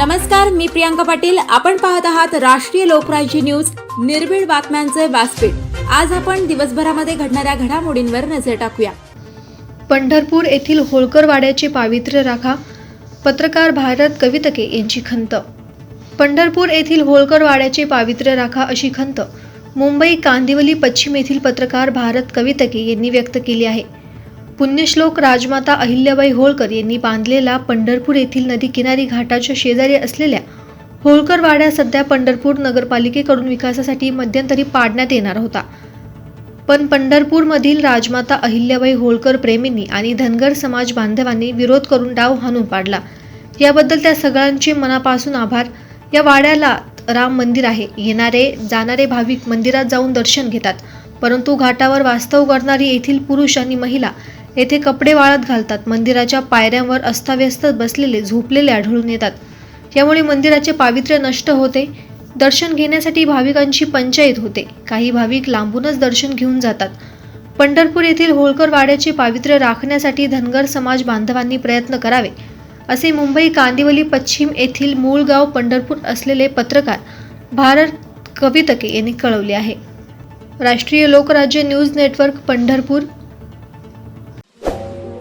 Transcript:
नमस्कार मी प्रियांका पाटील. आपण पाहत आहात राष्ट्रीय लोकराज्य न्यूज. निर्भीड बातम्यांचे व्यासपीठ. आज आपण दिवसभरामध्ये घडणाऱ्या घडामोडींवर नजर टाकूया. पंढरपूर येथील होळकर वाड्याचे पावित्र्य राखा पत्रकार भारत कवितके यांची खंत. पंढरपूर येथील होळकर वाड्याचे पावित्र्य राखा अशी खंत मुंबई कांदिवली पश्चिम येथील पत्रकार भारत कवितके यांनी व्यक्त केली आहे. पुण्यश्लोक राजमाता अहिल्याबाई होळकर यांनी बांधलेला पंढरपूर येथील नदी किनारी घाटाच्या शेजारी असलेल्या होळकर वाड्या सध्या पंढरपूर नगरपालिकेकडून विकासासाठी मध्यंतरी पाडण्यात येणार होता. पण पंढरपूरमधील राजमाता अहिल्याबाई होळकर प्रेमींनी आणि धनगर समाज बांधवांनी विरोध करून डाव हाणून पाडला. याबद्दल त्या सगळ्यांचे मनापासून आभार. या वाड्याला राम मंदिर आहे. येणारे जाणारे भाविक मंदिरात जाऊन दर्शन घेतात. परंतु घाटावर वास्तव करणारी येथील पुरुष आणि महिला येथे कपडे वाळत घालतात. मंदिराच्या पायऱ्यांवर अस्ताव्यस्त बसलेले झोपलेले आढळून येतात. यामुळे मंदिराचे पावित्र्य नष्ट होते. दर्शन घेण्यासाठी भाविकांची पंचायत होते. काही भाविक लांबूनच दर्शन घेऊन जातात. पंढरपूर येथील होळकर वाड्याचे पावित्र्य राखण्यासाठी धनगर समाज बांधवांनी प्रयत्न करावे असे मुंबई कांदिवली पश्चिम येथील मूळ गाव पंढरपूर असलेले पत्रकार भारत कवितके यांनी कळवले आहे. राष्ट्रीय लोकराज्य न्यूज नेटवर्क पंढरपूर